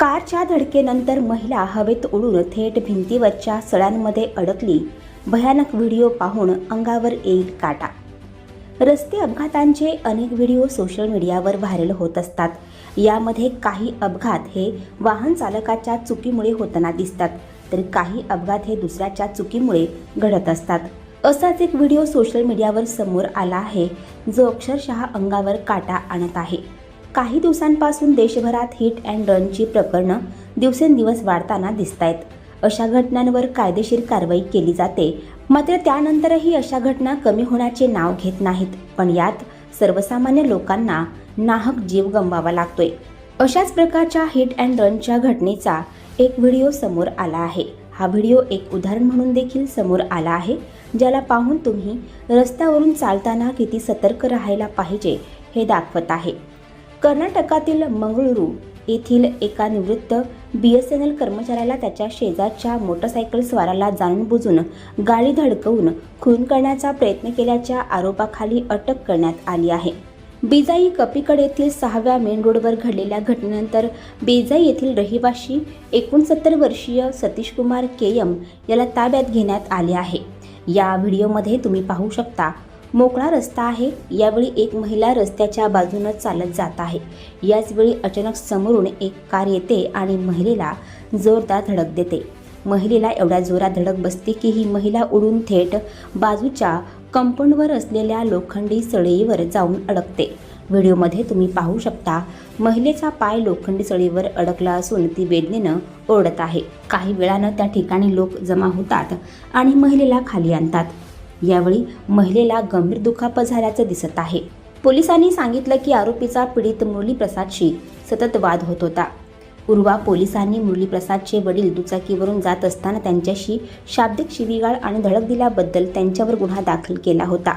कारच्या धडकेनंतर महिला हवेत उडून थेट भिंतीवरच्या सळ्यांमध्ये अडकली. भयानक व्हिडिओ पाहून अंगावर येईल काटा. रस्ते अपघातांचे अनेक व्हिडिओ सोशल मीडियावर व्हायरल होत असतात. यामध्ये काही अपघात हे वाहन चालकाच्या चुकीमुळे होताना दिसतात तर काही अपघात हे दुसऱ्याच्या चुकीमुळे घडत असतात. असाच एक व्हिडिओ सोशल मीडियावर समोर आला आहे जो अक्षरशः अंगावर काटा आणत आहे. काही दिवसांपासून देशभरात हिट अँड रनची प्रकरणं दिवसेंदिवस वाढताना दिसत आहेत अशा घटनांवर कायदेशीर कारवाई केली जाते. मात्र त्यानंतरही अशा घटना कमी होण्याचे नाव घेत नाहीत. पण यात सर्वसामान्य लोकांना नाहक जीव गमवावा लागतोय. अशाच प्रकारच्या हिट अँड रनच्या घटनेचा एक व्हिडिओ समोर आला आहे. हा व्हिडिओ एक उदाहरण म्हणून देखील समोर आला आहे ज्याला पाहून तुम्ही रस्त्यावरून चालताना किती सतर्क राहायला पाहिजे हे दाखवत आहे. कर्नाटकातील मंगळुरू येथील एका निवृत्त बी एस एन एल कर्मचाऱ्याला त्याच्या शेजारच्या मोटरसायकल स्वाराला जाणून बुजून गाडी धडकवून खून करण्याचा प्रयत्न केल्याच्या आरोपाखाली अटक करण्यात आली आहे. बेजाई कपिकड येथील सहाव्या मेन रोडवर घडलेल्या घटनेनंतर बेजाई येथील रहिवाशी एकोणसत्तर वर्षीय सतीश कुमार केयम याला ताब्यात घेण्यात आले आहे. या व्हिडिओमध्ये तुम्ही पाहू शकता मोकळा रस्ता आहे. यावेळी एक महिला रस्त्याच्या बाजूनं चालत जात आहे. याच वेळी अचानक समोरून एक कार येते आणि महिलेला जोरदार धडक देते. महिलेला एवढ्या जोरात धडक बसते की ही महिला उडून थेट बाजूच्या कंपाऊंडवर असलेल्या लोखंडी सळईवर जाऊन अडकते. व्हिडिओमध्ये तुम्ही पाहू शकता महिलेचा पाय लोखंडी सळीवर अडकला असून ती वेदनेनं ओरडत आहे. काही वेळानं त्या ठिकाणी लोक जमा होतात आणि महिलेला खाली आणतात. यावेळी महिलेला गंभीर दुखापत झाल्याचं दिसत आहे. पोलिसांनी सांगितलं की आरोपीचा पीडित मुरली प्रसादशी सतत वाद होत होता. उर्वा पोलिसांनी मुरली प्रसादचे वडील दुचाकीवरून जात असताना त्यांच्याशी शाब्दिक शिवीगाळ आणि धडक दिल्याबद्दल त्यांच्यावर गुन्हा दाखल केला होता.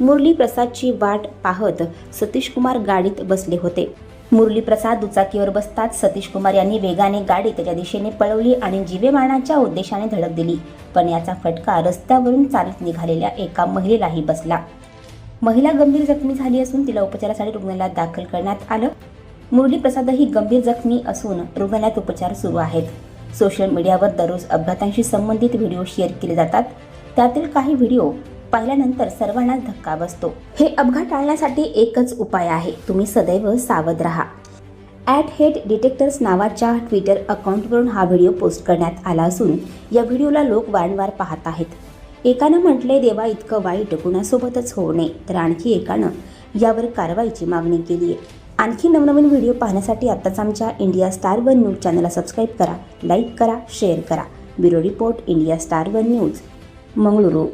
मुरली प्रसादची वाट पाहत सतीश कुमार गाडीत बसले होते. मुरली प्रसाद दुचाकीवर बसताच सतीश कुमार यांनी वेगाने गाडी त्याच्या दिशेने पळवली आणि जीवे मारण्याच्या उद्देशाने धडक दिली. पण याचा फटका रस्त्यावरून चालत निघालेल्या एका महिलेलाही बसला. महिला गंभीर जखमी झाली असून तिला उपचारासाठी रुग्णालयात दाखल करण्यात आलं. मुरली प्रसादही गंभीर जखमी असून रुग्णालयात उपचार सुरू आहेत. सोशल मीडियावर दररोज अपघातांशी संबंधित व्हिडिओ शेअर केले जातात. त्यातील काही व्हिडिओ पाहिल्यानंतर सर्वांनाच धक्का बसतो. हे अपघात टाळण्यासाठी एकच उपाय आहे. तुम्ही सदैव सावध राहा. ॲट हेड डिटेक्टर्स नावाच्या ट्विटर अकाउंटवरून हा व्हिडिओ पोस्ट करण्यात आला असून या व्हिडिओला लोक वारंवार पाहत आहेत. एकानं म्हटले देवा इतकं वाईट कुणासोबतच होऊ नये. तर आणखी एकानं यावर कारवाईची मागणी केली आहे आणखी नवनवीन व्हिडिओ पाहण्यासाठी आत्ताच आमच्या इंडिया स्टार वन न्यूज चॅनलला सबस्क्राईब करा लाईक करा शेअर करा. Bureau report India Star One News Mangaluru.